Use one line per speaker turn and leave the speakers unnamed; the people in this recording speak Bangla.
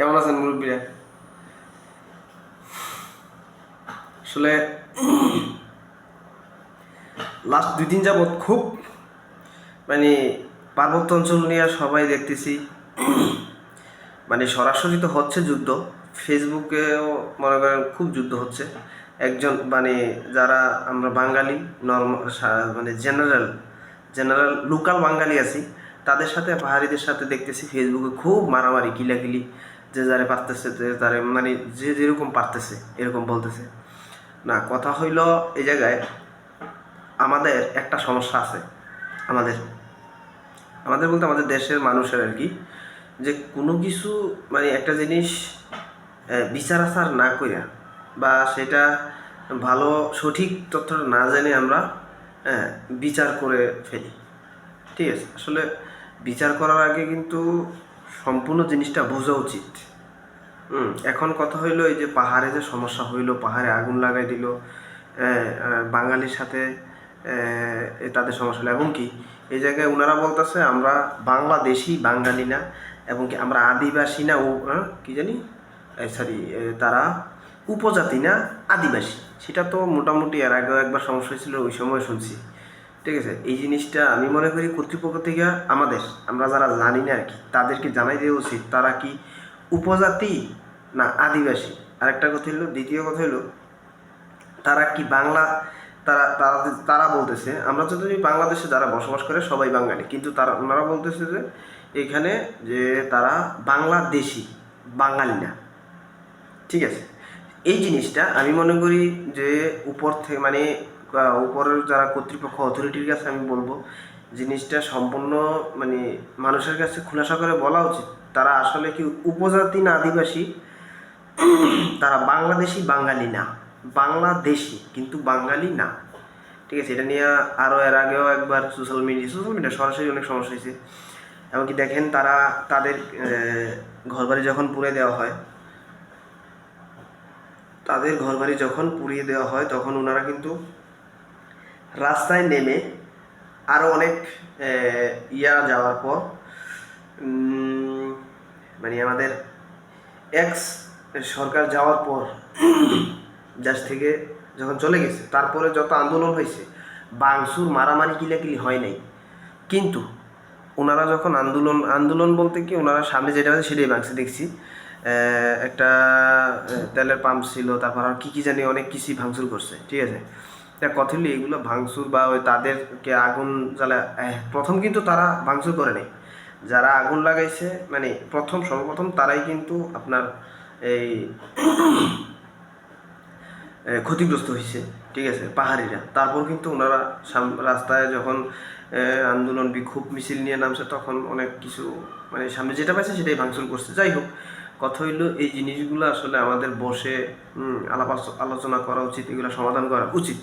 কেমন আছেন মুরব্বীরা? আসলে লাস্ট দুই দিন যাবৎ খুব মানে পার্বত্য অঞ্চল নিয়ে সবাই দেখতেছি। মানে সরাসরি তো হচ্ছে যুদ্ধ। ফেসবুকেও মনে করেন খুব যুদ্ধ হচ্ছে। একজন মানে যারা আমরা বাঙালি নর্মাল মানে জেনারেল জেনারেল লোকাল বাঙালি আছি, তাদের সাথে, পাহাড়িদের সাথে দেখতেছি, ফেসবুকে খুব মারামারি কিলাকিলি যে যারে পারতেছে, যে তারে মানে যে যেরকম পারতেছে, এরকম বলতেছে। না, কথা হইল এই জায়গায় আমাদের একটা সমস্যা আছে আমাদের। আমাদের বলতে আমাদের দেশের মানুষের আর কি, যে কোনো কিছু মানে একটা জিনিস বিচার আচার না কইরা বা সেটা ভালো সঠিক তথ্যটা না জেনে আমরা বিচার করে ফেলি। ঠিক আছে? আসলে বিচার করার আগে কিন্তু সম্পূর্ণ জিনিসটা বোঝা উচিত। এখন কথা হইল এই যে পাহাড়ে যে সমস্যা হইল, পাহাড়ে আগুন লাগাই দিল বাঙালির সাথে তাদের সমস্যা হলো। এবং কি, এই জায়গায় ওনারা বলতেছে, আমরা বাংলাদেশি বাঙালি না, এবং কি আমরা আদিবাসী না কি জানি সরি তারা উপজাতি না, আদিবাসী। সেটা তো মোটামুটি এর আগেও একবার সমস্যা হয়েছিল, ওই সময় শুনছি। ঠিক আছে? এই জিনিসটা আমি মনে করি কর্তৃপক্ষ থেকে আমাদের, আমরা যারা জানি না আর কি, তাদেরকে জানাই দেওয়া উচিত। তারা কি উপজাতি না, আদিবাসী। আরেকটা কথা হলো দ্বিতীয় কথা হলো তারা কি বাংলা, তারা তারা তারা বলতেছে, আমরা যদি বাংলাদেশে যারা বসবাস করে সবাই বাঙালি, কিন্তু তারা, ওনারা বলতেছে যে এখানে যে তারা বাংলাদেশি, বাঙালি না। ঠিক আছে? এই জিনিসটা আমি মনে করি যে উপর থেকে মানে উপরের যারা কর্তৃপক্ষ অথরিটির কাছে আমি বলব, জিনিসটা সম্পূর্ণ মানে মানুষের কাছে খুলাসা করে বলা উচিত। তারা আসলে কি উপজাতি না আদিবাসী তারা বাংলাদেশি বাঙালি না। বাংলাদেশি, কিন্তু বাঙালি না। ঠিক আছে, এটা নিয়ে আরও এর আগেও একবার সোশ্যাল মিডিয়া সোশ্যাল মিডিয়া সরাসরি অনেক সমস্যা হয়েছে। এমনকি দেখেন তারা তাদের ঘরবাড়ি যখন পুড়ে দেওয়া হয়, তাদের ঘরবাড়ি যখন পুড়িয়ে দেওয়া হয়, তখন ওনারা কিন্তু রাস্তায় নেমে আরও অনেক ইয়া যাওয়ার পর মানে আমাদের এক্স সরকার যাওয়ার পর দেশ থেকে যখন চলে গেছে, তারপরে যত আন্দোলন হয়েছে, বাংসুর মারামারি কিলাকিলি হয় নাই। কিন্তু ওনারা যখন আন্দোলন আন্দোলন বলতে কি, ওনারা সামনে যেটা আছে সেটাই ভাঙছে দেখছি। একটা তেলের পাম্প ছিল, তারপর আর কী কী জানি অনেক কিছুই ভাঙচুর করছে, ঠিক আছে? তা কথা হলো এগুলো ভাঙচুর বা ওই তাদেরকে আগুন জ্বালা প্রথম কিন্তু তারা ভাঙচুর করে নেই। যারা আগুন লাগাইছে মানে প্রথম, সর্বপ্রথম তারাই কিন্তু আপনার এই ক্ষতিগ্রস্ত হয়েছে ঠিক আছে, পাহাড়িরা। তারপর কিন্তু ওনারা রাস্তায় যখন আন্দোলন বিক্ষোভ মিছিল নিয়ে নামছে, তখন অনেক কিছু মানে সামনে যেটা পাইছে সেটাই ভাঙচুর করছে। যাই হোক, কথা হইল এই জিনিসগুলো আসলে আমাদের বসে আলাপ আলোচনা করা উচিত, এগুলো সমাধান করা উচিত।